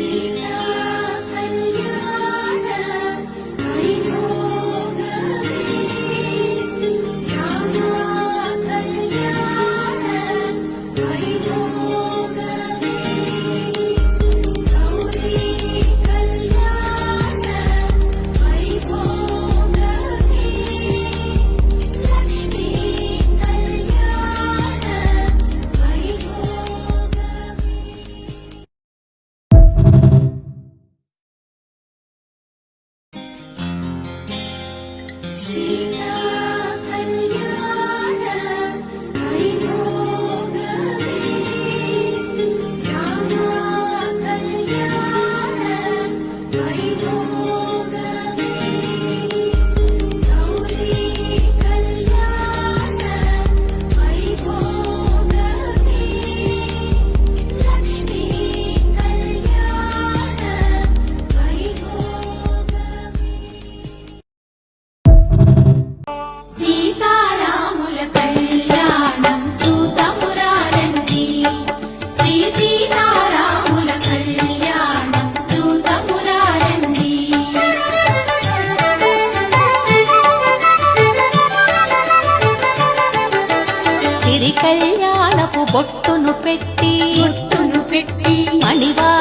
you.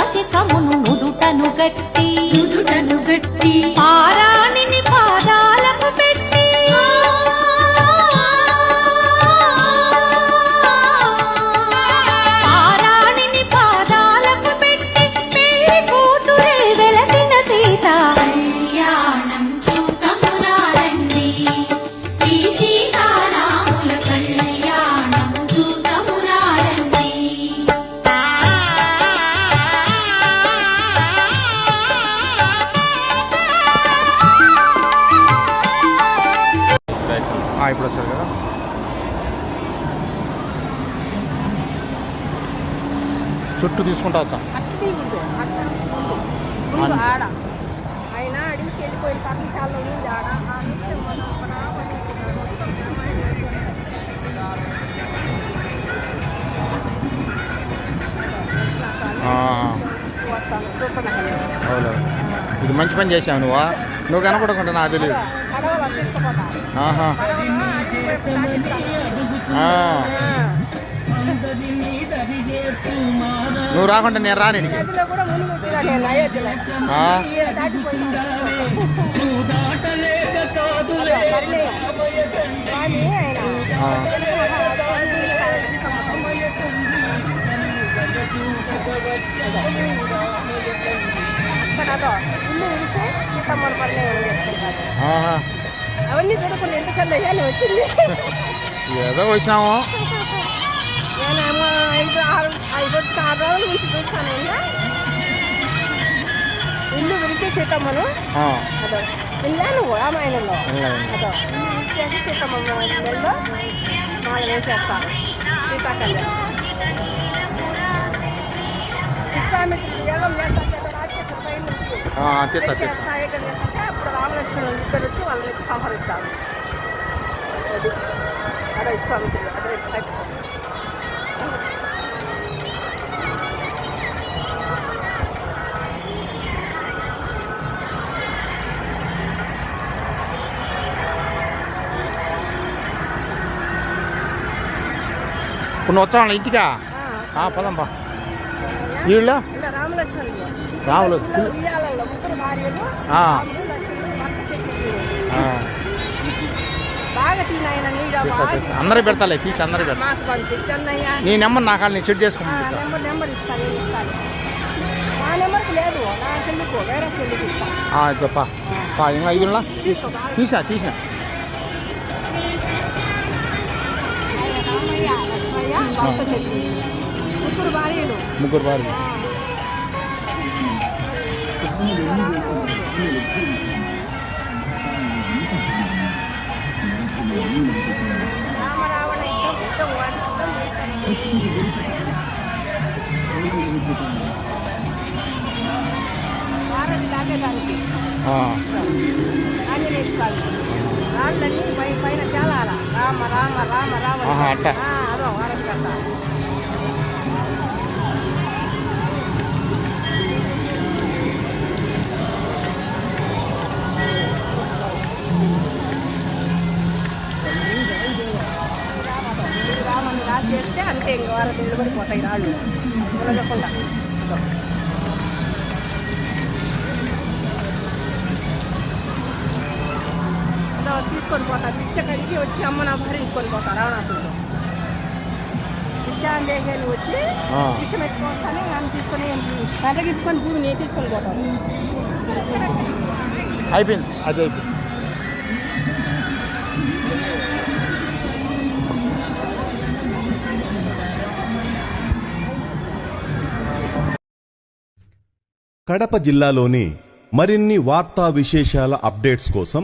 రచితమును నుదుటను గట్టి నుదుటను గట్టి ఇప్పుడు వస్తారు కదా. చుట్టూ తీసుకుంటా వచ్చా? ఆయన అడిగికి వెళ్ళిపోయిన పర్ణశాలలో ఉంది ఆడ. ఆ నుంచి మనం ఇది మంచి పని చేసావు నువ్వు? నువ్వు కనపడకుండా నాకు తెలియదు. పడవలు తీసుకుపోతా ఆహా పడవలు అడిగి వైపు దాటిస్తాను ఆ, ఆ. నువ్వు రాకుండా నేను రానిడికి నదిలో కూడా మునిగి వచ్చినా నేను అయోధ్యలో ఆ, ఈయన దాటిపోయినా అదో, పరిణయం. స్వామి ఆయన ఆ. జనక మహారాజు ఇస్తాడు సీతమ్మతో. అక్కడ అదో ఇల్లు పరిణయం చేసుకుంటాడు ఆహా అవన్నీ చూడకుండా ఎందుకన్నా అని వచ్చింది. ఏదో వచ్చినాము. నేనేమో ఐదు ఆరు ఐదు వచ్చి ఆరు రోజుల నుంచి చూస్తాను ఇల్లు విరిసి సీతమ్మను. ఆ, అదో. వెళ్ళాను రామాయణంలో. అదో. ఇల్లు విరిచేసి సీతమ్మ మెల్లో మాల వేసేస్తారు సీతాకళ్యాణం విశ్వామిత్రుడు యోగం చేస్తాడు కదా రాక్షసుడు పై నుంచి ఆ, అప్పుడు రామలక్ష్మణుడు ఇద్దరు వచ్చి వాళ్ళని సంహరిస్తారు. అది అదే విశ్వామిత్రుడు అదే. ఇప్పుడు నువ్వు వచ్చావు ఇంటికా? పదం బా వీళ్ళ? రాములు. అందరికి పెడతాలే తీసి అందరికి పెడతా. నీ నెంబర్ నా కాళ్ళు నేను సెట్ చేసుకుని ఆ, పంపించా నెంబర్ నెంబర్ ఇస్తాను నేను ఇస్తాను నా నెంబర్కి లేదు నా సెల్లుకు వేరే సెల్లుకి ఇస్తాను ఆ, చెప్పా పా. ఇంకా ఐదు. తీసా తీసిన ముగ్గురు భార్యలు. భారతి దాటేదానికి ఆంజనేయ స్వామి రాళ్ళని పై పైన తేలాల రామ రామ రామ రామ అని. ఆహా, అట్ట. ఆ, అదో వారధి కథ రామని రాసి చేస్తే అంతే ఇంక వారధి నిలబడిపోతాయి రాళ్ళు నిలబడకుండా తీసుకొని పోతారు పిచ్చ కడిగి వచ్చి అమ్మ నా భరించుకొని పోతారు పిచ్చాందేగాని వచ్చి. పిచ్చ మెచ్చుకొస్తానే నన్ను తీసుకొని తలగించుకొని భూమిని తీసుకొని పోతారు అయిపోయింది. అది అయిపోయింది. కడప జిల్లాలోని మరిన్ని వార్తా విశేషాల అప్డేట్స్ కోసం